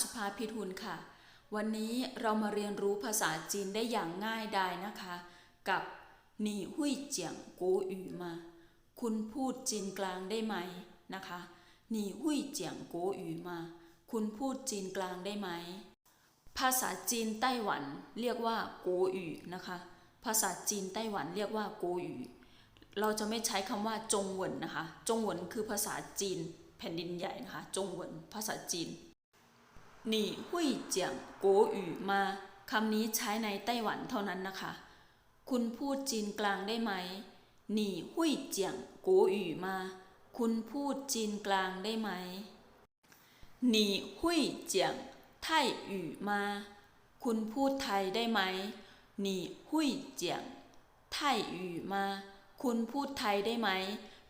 สุภาพิทุนค่ะ วันนี้เรามาเรียนรู้ภาษาจีนได้อย่างง่ายดายนะคะ กับหนีหุยเจียงโกอูมา คุณพูดจีนกลางได้ไหมนะคะหนีหุยเจียงโกอูมา คุณพูดจีนกลางได้ไหม ภาษาจีนไต้หวันเรียกว่าโกอูนะคะ ภาษาจีนไต้หวันเรียกว่าโกอูเราจะไม่ใช้คำว่าจงหวนนะคะ จงหวนคือภาษาจีน แผ่นดินใหญ่นะคะจงเหวินภาษาจีนหนี่หุยเจียงโกอูมาคำนี้ใช้ในไต้หวันเท่านั้นนะคะ คุณพูดจีนกลางได้ไหมหนี่หุยเจียงโกอูมา คุณพูดจีนกลางได้ไหมหนี่หุยเจียงไทยอูมา คุณพูดไทยได้ไหมหนี่หุยเจียงไทยอูมา คุณพูดไทยได้ไหม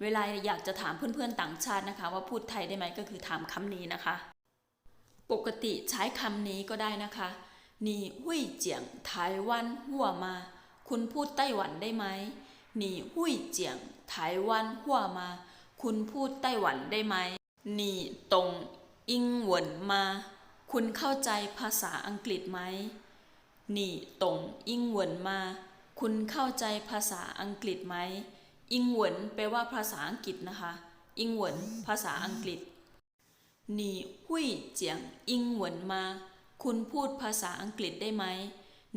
เวลาอยากจะถามเพื่อนๆต่างชาตินะคะ ว่าพูดไทยได้ไหมก็คือถามคำนี้นะคะ ปกติใช้คำนี้ก็ได้นะคะนีหุยเจียงไต้หวันหัวมา คุณพูดไต้หวันได้ไหมนีหุยเจียงไต้หวันหัวมา คุณพูดไต้หวันได้ไหมนีตรงอิงหวนมา คุณเข้าใจภาษาอังกฤษไหมนีตรงอิงหวนมา คุณเข้าใจภาษาอังกฤษไหม อิงเหวินแปลว่าภาษาอังกฤษนะคะ อิงเหวินภาษาอังกฤษ หนีหุยเจียงอิงเหวินมา คุณพูดภาษาอังกฤษได้ไหม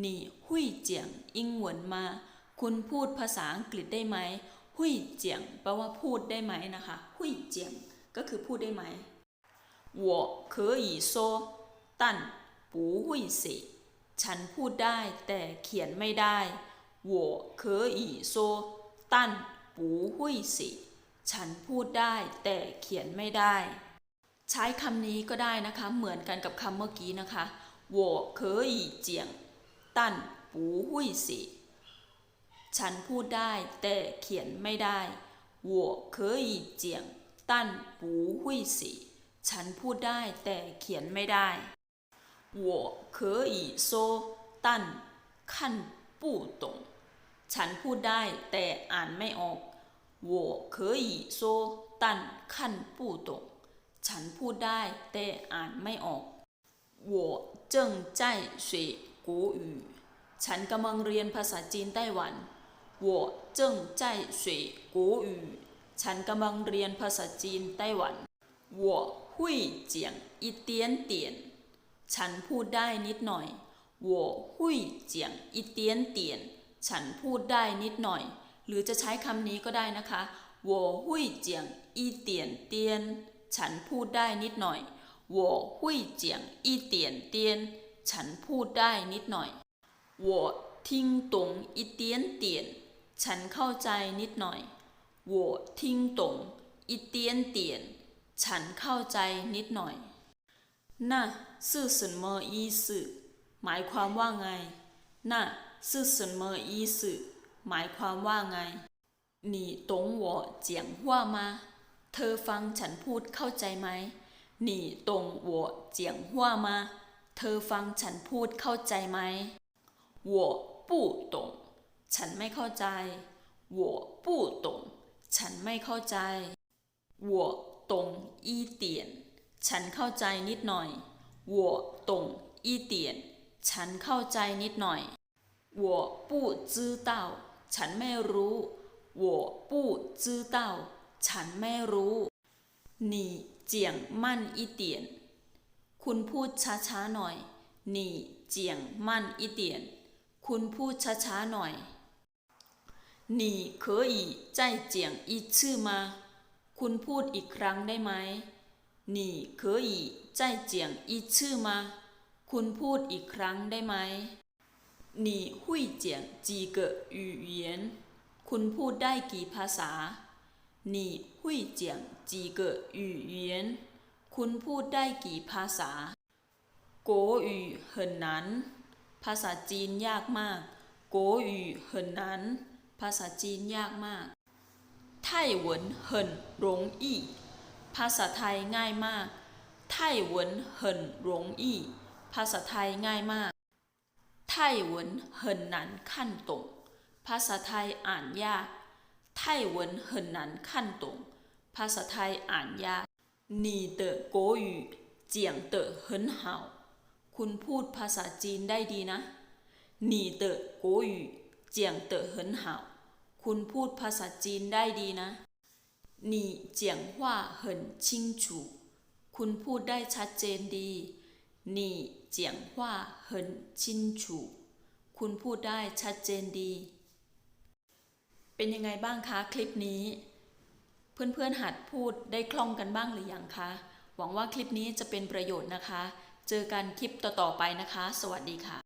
หนีหุยเจียงอิงเหวินมา คุณพูดภาษาอังกฤษได้ไหมหุยเจียงแปลว่าพูดได้ไหมนะคะหุยเจียงก็คือพูดได้ไหม我可以说但不会写ฉันพูดได้แต่เขียนไม่ได้我可以说但 不会写ฉันพูดได้แต่เขียนไม่ได้ ใช้คำนี้ก็ได้นะคะ เหมือนกันกับคำเมื่อกี้นะคะ我可以讲但不会写ฉันพูดได้แต่เขียนไม่ได้我可以讲但不会写ฉันพูดได้แต่เขียนไม่ได้我可以说但看不懂 ฉันพูดได้แต่อ่านไม่ออก我可以说但看不懂ฉันพูดได้แต่อ่านไม่ออก我正在学国语ฉันกำลังเรียนภาษาจีนไต้หวัน我正在学国语ฉันกำลังเรียนภาษาจีนไต้หวัน我会讲一点点ฉันพูดได้นิดหน่อย我会讲一点点 ฉันพูดได้นิดหน่อย หรือจะใช้คำนี้ก็ได้นะคะ我会讲一点点ฉันพูดได้นิดหน่อย我会讲一点点ฉันพูดได้นิดหน่อย我听懂一点点ฉันเข้าใจนิดหน่อย我听懂一点点ฉันเข้าใจนิดหน่อยน่ะ是什么意思หมายความว่าไงน่ะ 是什么意思หมายความว่าไง你懂我讲话吗เธอฟังฉันพูดเข้าใจไหม你懂我讲话吗เธอฟังฉันพูดเข้าใจไหม我不懂ฉันไม่เข้าใจ我不懂ฉันไม่เข้าใจ我懂一点ฉันเข้าใจนิดหน่อย我懂一点ฉันเข้าใจนิดหน่อย 我不知道ฉันไม่รู้我不知道ฉันไม่รู้你讲慢一点คุณพูดช้าๆหน่อย你讲慢一点คุณพูดช้าๆหน่อย你可以再讲一次吗คุณพูดอีกครั้งได้ไหม你可以再讲一次吗คุณพูดอีกครั้งได้ไหม 你会讲几个语言คุณพูดได้กี่ภาษา你会讲几个语言คุณพูดได้กี่ภาษาโกอูเหินนั้นภาษาจีนยากมากโกอูเหินนั้นภาษาจีนยากมากไต้หวัน很容易ภาษาไทยง่ายมากไต้หวัน很容易ภาษาไทยง่ายมาก ไต้หวัน很难看懂ภาษาไทยอ่านยากไต้หวัน很难看懂ภาษาไทยอ่านยาก你的国语 เจียงเต๋อเหินเห่า คุณพูดภาษาจีนได้ดีนะหนีเต๋อโกหยู่เจียงเต๋อเหินเห่า คุณพูดภาษาจีนได้ดีนะหนีเจียงว่าเหินชิงฉูคุณพูดได้ชัดเจนดีหนี เจียงว่าเหินชินฉูคุณพูดได้ชัดเจนดี เป็นยังไงบ้างคะคลิปนี้ เพื่อนๆหัดพูดได้คล่องกันบ้างหรือยังคะ หวังว่าคลิปนี้จะเป็นประโยชน์นะคะ เจอกันคลิปต่อๆไปนะคะ สวัสดีค่ะ